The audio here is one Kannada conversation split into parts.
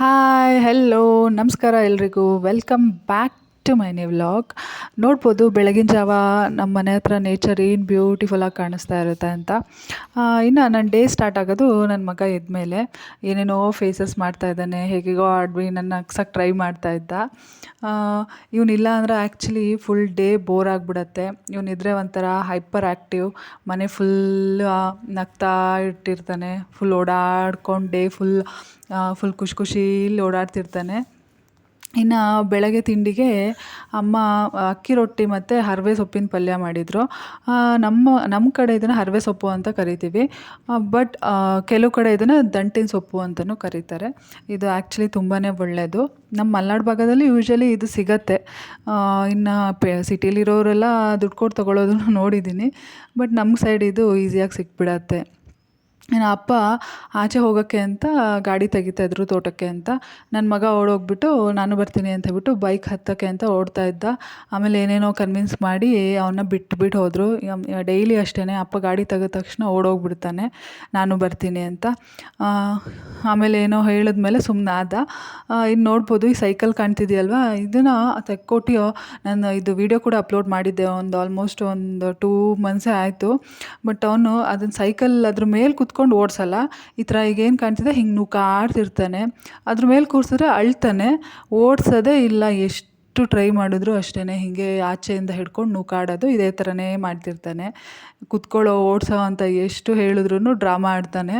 ಹಾಯ್ ಹೆಲ್ಲೋ ನಮಸ್ಕಾರ ಎಲ್ರಿಗೂ. Welcome back to my new vlog ನೋಡ್ಬೋದು, ಬೆಳಗಿನ ಜಾವ ನಮ್ಮ ಮನೆ ಹತ್ರ ನೇಚರ್ ಏನು ಬ್ಯೂಟಿಫುಲ್ಲಾಗಿ ಕಾಣಿಸ್ತಾ ಇರುತ್ತೆ ಅಂತ. ಇನ್ನು ನನ್ನ ಡೇ ಸ್ಟಾರ್ಟ್ ಆಗೋದು ನನ್ನ ಮಗ ಇದ್ಮೇಲೆ ಏನೇನೋ ಫೇಸಸ್ ಮಾಡ್ತಾ ಇದ್ದಾನೆ, ಹೇಗೆಗೋ ಆಡ್ಬಿ ನನ್ನ ಹಾಕ್ಸೋಕ್ಕೆ ಟ್ರೈ ಮಾಡ್ತಾ ಇದ್ದ. ಇವನಿಲ್ಲ ಅಂದರೆ ಆ್ಯಕ್ಚುಲಿ ಫುಲ್ ಡೇ ಬೋರ್ ಆಗಿಬಿಡತ್ತೆ. ಇವನಿದ್ರೆ ಒಂಥರ ಹೈಪರ್ ಆ್ಯಕ್ಟಿವ್ ಮನೆ ಫುಲ್ ನಗ್ತಾ ಇಟ್ಟಿರ್ತಾನೆ. ಫುಲ್ ಓಡಾಡ್ಕೊಂಡು ಡೇ ಫುಲ್ ಫುಲ್ ಖುಷಿ ಖುಷೀಲಿ ಓಡಾಡ್ತಿರ್ತಾನೆ. ಇನ್ನು ಬೆಳಗ್ಗೆ ತಿಂಡಿಗೆ ಅಮ್ಮ ಅಕ್ಕಿ ರೊಟ್ಟಿ ಮತ್ತು ಹರವೆ ಸೊಪ್ಪಿನ ಪಲ್ಯ ಮಾಡಿದರು. ನಮ್ಮ ನಮ್ಮ ಕಡೆ ಇದನ್ನು ಹರವೆ ಸೊಪ್ಪು ಅಂತ ಕರಿತೀವಿ. ಬಟ್ ಕೆಲವು ಕಡೆ ಇದನ್ನು ದಂಟಿನ ಸೊಪ್ಪು ಅಂತಲೂ ಕರೀತಾರೆ. ಇದು ಆ್ಯಕ್ಚುಲಿ ತುಂಬಾ ಒಳ್ಳೆಯದು ನಮ್ಮ ಮಲೆನಾಡು ಭಾಗದಲ್ಲಿ ಯೂಶ್ವಲಿ ಇದು ಸಿಗತ್ತೆ. ಇನ್ನು ಪೆ ಸಿಟಿಲಿರೋರೆಲ್ಲ ದುಡ್ಡು ಕೊಟ್ಟು ತೊಗೊಳೋದನ್ನು ನೋಡಿದ್ದೀನಿ ಬಟ್ ನಮ್ಮ ಸೈಡ್ ಇದು ಈಸಿಯಾಗಿ ಸಿಕ್ಬಿಡತ್ತೆ. ನನ್ನ ಅಪ್ಪ ಆಚೆ ಹೋಗೋಕ್ಕೆ ಅಂತ ಗಾಡಿ ತೆಗಿತಾಯಿದ್ರು ತೋಟಕ್ಕೆ ಅಂತ. ನನ್ನ ಮಗ ಓಡೋಗ್ಬಿಟ್ಟು ನಾನು ಬರ್ತೀನಿ ಅಂತ ಹೇಳ್ಬಿಟ್ಟು ಬೈಕ್ ಹತ್ತೋಕ್ಕೆ ಅಂತ ಓಡ್ತಾ ಇದ್ದ. ಆಮೇಲೆ ಏನೇನೋ ಕನ್ವಿನ್ಸ್ ಮಾಡಿ ಅವನ್ನ ಬಿಟ್ಬಿಟ್ಟು ಹೋದರು. ಡೈಲಿ ಅಷ್ಟೇ ಅಪ್ಪ ಗಾಡಿ ತೆಗೆದ ತಕ್ಷಣ ಓಡೋಗ್ಬಿಡ್ತಾನೆ, ನಾನು ಬರ್ತೀನಿ ಅಂತ. ಆಮೇಲೆ ಏನೋ ಹೇಳಿದ್ಮೇಲೆ ಸುಮ್ಮನೆ ಆದ. ಇನ್ನು ನೋಡ್ಬೋದು, ಈ ಸೈಕಲ್ ಕಾಣ್ತಿದೆಯಲ್ವಾ? ಇದನ್ನು ತೆಕ್ಕೊಟ್ಟು ನಾನು ಇದು ವಿಡಿಯೋ ಕೂಡ ಅಪ್ಲೋಡ್ ಮಾಡಿದ್ದೆ, ಒಂದು ಆಲ್ಮೋಸ್ಟ್ ಒಂದು ಟೂ ಮಂತ್ಸೇ ಆಯಿತು. ಬಟ್ ಅವನು ಅದನ್ನು ಸೈಕಲ್ ಅದ್ರ ಮೇಲೆ ಕುತ್ಕೊಂಡು ಓಡಿಸಲ್ಲ. ಈ ಥರ ಈಗ ಏನು ಕಾಣ್ತಿದೆ? ಹಿಂಗೆ ನೂಕಾಡ್ತಿರ್ತಾನೆ. ಅದ್ರ ಮೇಲೆ ಕೂರಿಸಿದ್ರೆ ಅಳ್ತಾನೆ. ಓಡಿಸೋದೇ ಇಲ್ಲ. ಎಷ್ಟು ಟ್ರೈ ಮಾಡಿದ್ರು ಅಷ್ಟೇ ಹೀಗೆ ಆಚೆಯಿಂದ ಹಿಡ್ಕೊಂಡು ನೂಕಾಡೋದು ಇದೇ ಥರನೇ ಮಾಡ್ತಿರ್ತಾನೆ. ಕುತ್ಕೊಳ್ಳೋ, ಓಡಿಸೋ ಅಂತ ಎಷ್ಟು ಹೇಳಿದ್ರು ಡ್ರಾಮಾ ಆಡ್ತಾನೆ.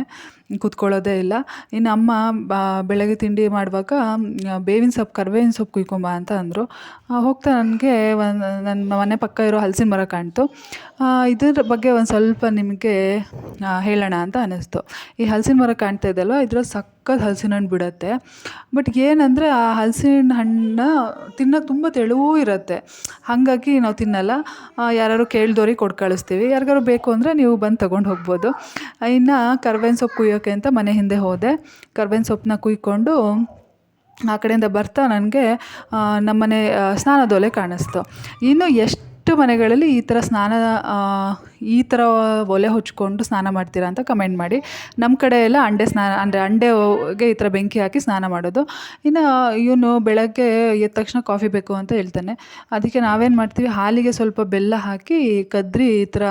ಕುತ್ಕೊಳ್ಳೋದೇ ಇಲ್ಲ. ಇನ್ನು ಅಮ್ಮ ಬೆಳಗ್ಗೆ ತಿಂಡಿ ಮಾಡುವಾಗ ಬೇವಿನ ಸೊಪ್ಪು, ಕರ್ಬೇವಿನ ಸೊಪ್ಪು ಕುಯ್ಕೊಂಬ ಅಂತ ಅಂದರು. ಹೋಗ್ತಾ ನನಗೆ ಒಂದು ನನ್ನ ಮನೆ ಪಕ್ಕ ಇರೋ ಹಲಸಿನ ಮರ ಕಾಣ್ತು. ಇದ್ರ ಬಗ್ಗೆ ಒಂದು ಸ್ವಲ್ಪ ನಿಮಗೆ ಹೇಳೋಣ ಅಂತ ಅನ್ನಿಸ್ತು. ಈ ಹಲಸಿನ ಮರ ಕಾಣ್ತಾ ಇದೆಯಲ್ವ? ಇದ್ರಲ್ಲಿ ಸಖತ್ ಹಲಸಿನ ಹಣ್ಣು ಬಿಡುತ್ತೆ. ಬಟ್ ಏನಂದರೆ ಆ ಹಲಸಿನ ಹಣ್ಣು ತಿನ್ನೋಕೆ ತುಂಬ ತೆಳುವೂ ಇರುತ್ತೆ. ಹಾಗಾಗಿ ನಾವು ತಿನ್ನಲ್ಲ. ಯಾರು ಕೇಳ್ದವ್ರಿಗೆ ಕೊಟ್ಟು ಕಳಿಸ್ತೀವಿ. ಯಾರಿಗಾರು ಬೇಕು ಅಂದರೆ ನೀವು ಬಂದು ತೊಗೊಂಡು ಹೋಗ್ಬೋದು. ಇನ್ನು ಕರ್ಬೇವಿನ ಸೊಪ್ಪು ಕುಯ್ಯೋಕ್ಕೆ ಅಂತ ಮನೆ ಹಿಂದೆ ಹೋದೆ. ಕರ್ಬೇವಿನ ಸೊಪ್ಪನ್ನ ಕುಯ್ಕೊಂಡು ಆ ಕಡೆಯಿಂದ ಬರ್ತಾ ನನಗೆ ನಮ್ಮನೆ ಸ್ನಾನದೊಲೆ ಕಾಣಿಸ್ತು. ಇನ್ನು ಎಷ್ಟು ಮನೆಗಳಲ್ಲಿ ಈ ಥರ ಸ್ನಾನ ಈ ಥರ ಒಲೆ ಹೊಚ್ಕೊಂಡು ಸ್ನಾನ ಮಾಡ್ತೀರಾ ಅಂತ ಕಮೆಂಟ್ ಮಾಡಿ. ನಮ್ಮ ಕಡೆ ಎಲ್ಲ ಅಂಡೆ ಸ್ನಾನ, ಅಂದರೆ ಅಂಡೆಗೆ ಈ ಥರ ಬೆಂಕಿ ಹಾಕಿ ಸ್ನಾನ ಮಾಡೋದು. ಇನ್ನು ಇವನು ಬೆಳಗ್ಗೆ ಎದ್ದ ತಕ್ಷಣ ಕಾಫಿ ಬೇಕು ಅಂತ ಹೇಳ್ತಾನೆ. ಅದಕ್ಕೆ ನಾವೇನು ಮಾಡ್ತೀವಿ, ಹಾಲಿಗೆ ಸ್ವಲ್ಪ ಬೆಲ್ಲ ಹಾಕಿ ಕದ್ರಿ ಈ ಥರ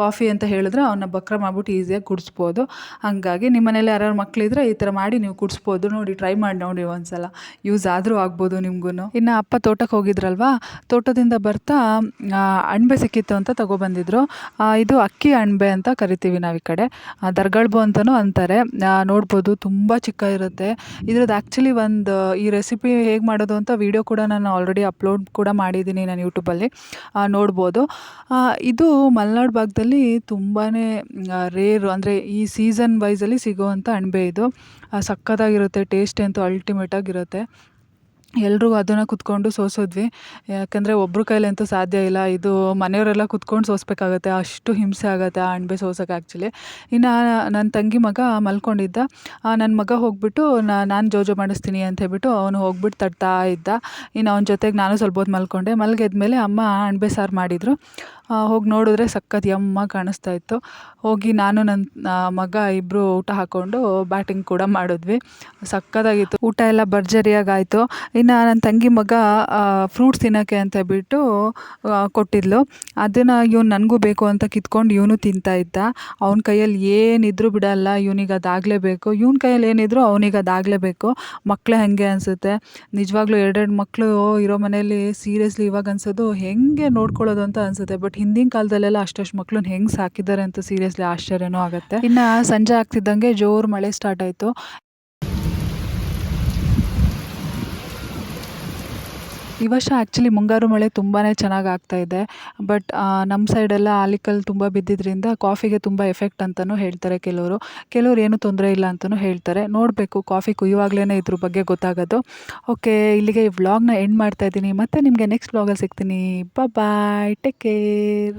ಕಾಫಿ ಅಂತ ಹೇಳಿದ್ರೆ ಅವನ್ನ ಬಕ್ರ ಮಾಡ್ಬಿಟ್ಟು ಈಸಿಯಾಗಿ ಕುಡಿಸ್ಬೋದು. ಹಾಗಾಗಿ ನಿಮ್ಮ ಮನೇಲಿ ಯಾರು ಮಕ್ಕಳಿದ್ರೆ ಈ ಥರ ಮಾಡಿ ನೀವು ಕುಡಿಸ್ಬೋದು. ನೋಡಿ, ಟ್ರೈ ಮಾಡಿ ನೋಡಿ ಒಂದು ಸಲ ಯೂಸ್ ಆದರೂ ಆಗ್ಬೋದು ನಿಮಗೂ ಇನ್ನು ಅಪ್ಪ ತೋಟಕ್ಕೆ ಹೋಗಿದ್ರಲ್ವಾ? ತೋಟದಿಂದ ಬರ್ತಾ ಅಣಬೆ ಸಿಕ್ಕಿತ್ತು ಅಂತ ತಗೊಬಂದಿದ್ರು. ಇದು ಅಕ್ಕಿ ಅಣಬೆ ಅಂತ ಕರಿತೀವಿ ನಾವು ಈ ಕಡೆ. ದರ್ಗಳ್ಬು ಅಂತಲೂ ಅಂತಾರೆ. ನೋಡ್ಬೋದು ತುಂಬ ಚಿಕ್ಕ ಇರುತ್ತೆ. ಇದ್ರದ್ದು ಆ್ಯಕ್ಚುಲಿ ಒಂದು, ಈ ರೆಸಿಪಿ ಹೇಗೆ ಮಾಡೋದು ಅಂತ ವೀಡಿಯೋ ಕೂಡ ನಾನು ಆಲ್ರೆಡಿ ಅಪ್ಲೋಡ್ ಕೂಡ ಮಾಡಿದ್ದೀನಿ ನಾನು ಯೂಟ್ಯೂಬಲ್ಲಿ ನೋಡ್ಬೋದು. ಇದು ಮಲೆನಾಡು ಭಾಗದಲ್ಲಿ ತುಂಬಾ ರೇರ್ ಅಂದರೆ ಈ ಸೀಸನ್ ವೈಸಲ್ಲಿ ಸಿಗೋವಂಥ ಅಣಬೆ ಇದು. ಸಕ್ಕತ್ತಾಗಿರುತ್ತೆ ಟೇಸ್ಟ್ ಅಂತೂ ಅಲ್ಟಿಮೇಟಾಗಿರುತ್ತೆ ಎಲ್ಲರೂ ಅದನ್ನು ಕುತ್ಕೊಂಡು ಸೋಸಿದ್ವಿ. ಯಾಕಂದರೆ ಒಬ್ರ ಕೈಲಂತೂ ಸಾಧ್ಯ ಇಲ್ಲ. ಇದು ಮನೆಯವರೆಲ್ಲ ಕುತ್ಕೊಂಡು ಸೋಸಬೇಕಾಗತ್ತೆ. ಅಷ್ಟು ಹಿಂಸೆ ಆಗುತ್ತೆ ಆ ಅಣಬೆ ಸೋಸೋಕೆ ಆ್ಯಕ್ಚುಲಿ ಇನ್ನು ನನ್ನ ತಂಗಿ ಮಗ ಮಲ್ಕೊಂಡಿದ್ದ. ನನ್ನ ಮಗ ಹೋಗಿಬಿಟ್ಟು ನಾನು ಜೋಜೋ ಮಾಡಿಸ್ತೀನಿ ಅಂತ ಹೇಳ್ಬಿಟ್ಟು ಅವನು ಹೋಗ್ಬಿಟ್ಟು ತಟ್ತಾ ಇದ್ದ. ಇನ್ನು ಅವನ ಜೊತೆಗೆ ನಾನು ಸ್ವಲ್ಪ ಹೊತ್ತು ಮಲ್ಕೊಂಡೆ. ಮಲಗಿದ್ಮೇಲೆ ಅಮ್ಮ ಅಣಬೆ ಸಾರು ಮಾಡಿದರು. ಹೋಗಿ ನೋಡಿದ್ರೆ ಸಖತ್ ಯಮ್ಮ ಕಾಣಿಸ್ತಾ ಇತ್ತು. ಹೋಗಿ ನಾನು ನನ್ನ ಮಗ ಇಬ್ಬರು ಊಟ ಹಾಕ್ಕೊಂಡು ಬ್ಯಾಟಿಂಗ್ ಕೂಡ ಮಾಡಿದ್ವಿ. ಸಖತ್ತಾಗಿತ್ತು. ಊಟ ಎಲ್ಲ ಭರ್ಜರಿಯಾಗಿ ಆಯಿತು. ಇನ್ನು ನನ್ನ ತಂಗಿ ಮಗ ಫ್ರೂಟ್ಸ್ ತಿನ್ನೋಕ್ಕೆ ಅಂತ ಬಿಟ್ಟು ಕೊಟ್ಟಿದ್ಲು. ಅದನ್ನು ಇವನು ನನಗೂ ಬೇಕು ಅಂತ ಕಿತ್ಕೊಂಡು ಇವನು ತಿಂತಾ ಇದ್ದ. ಅವನ ಕೈಯಲ್ಲಿ ಏನಿದ್ರೂ ಬಿಡಲ್ಲ, ಇವನಿಗೆ ಅದಾಗಲೇಬೇಕು. ಇವನ ಕೈಯಲ್ಲಿ ಏನಿದ್ರು ಅವನಿಗೆ ಅದಾಗಲೇಬೇಕು. ಮಕ್ಕಳೇ ಹಾಗೆ ಅನಿಸುತ್ತೆ? ನಿಜವಾಗ್ಲೂ ಎರಡೆರಡು ಮಕ್ಕಳು ಇರೋ ಮನೆಯಲ್ಲಿ ಸೀರಿಯಸ್ಲಿ ಇವಾಗ ಅನ್ಸೋದು ಹೆಂಗೆ ನೋಡ್ಕೊಳ್ಳೋದು ಅಂತ ಅನಿಸುತ್ತೆ. ಬಟ್ ಹಿಂದಿನ ಕಾಲದಲ್ಲೆಲ್ಲ ಅಷ್ಟಷ್ಟು ಮಕ್ಕಳನ್ನ ಹೆಂಗೆ ಸಾಕಿದ್ದಾರೆ ಅಂತ ಸೀರಿಯಸ್ಲಿ ಆಶ್ಚರ್ಯನೂ ಆಗುತ್ತೆ. ಇನ್ನು ಸಂಜೆ ಆಗ್ತಿದ್ದಂಗೆ ಜೋರು ಮಳೆ ಸ್ಟಾರ್ಟ್ ಆಯಿತು. ಈ ವರ್ಷ ಆ್ಯಕ್ಚುಲಿ ಮುಂಗಾರು ಮಳೆ ತುಂಬಾ ಚೆನ್ನಾಗಿ ಆಗ್ತಾ ಇದೆ. ಬಟ್ ನಮ್ಮ ಸೈಡೆಲ್ಲ ಆಲಿಕಲ್ ತುಂಬ ಬಿದ್ದಿದ್ದರಿಂದ ಕಾಫಿಗೆ ತುಂಬ ಎಫೆಕ್ಟ್ ಅಂತಲೂ ಹೇಳ್ತಾರೆ ಕೆಲವರು. ಕೆಲವ್ರು ಏನೂ ತೊಂದರೆ ಇಲ್ಲ ಅಂತಲೂ ಹೇಳ್ತಾರೆ. ನೋಡಬೇಕು ಕಾಫಿ ಕುಯ್ಯುವಾಗಲೇ ಇದ್ರ ಬಗ್ಗೆ ಗೊತ್ತಾಗೋದು. ಓಕೆ ಇಲ್ಲಿಗೆ ಈ ವ್ಲಾಗ್ನ ಎಂಡ್ ಮಾಡ್ತಾ ಇದ್ದೀನಿ. ಮತ್ತು ನಿಮಗೆ ನೆಕ್ಸ್ಟ್ ವ್ಲಾಗಲ್ಲಿ ಸಿಗ್ತೀನಿ. Bye take care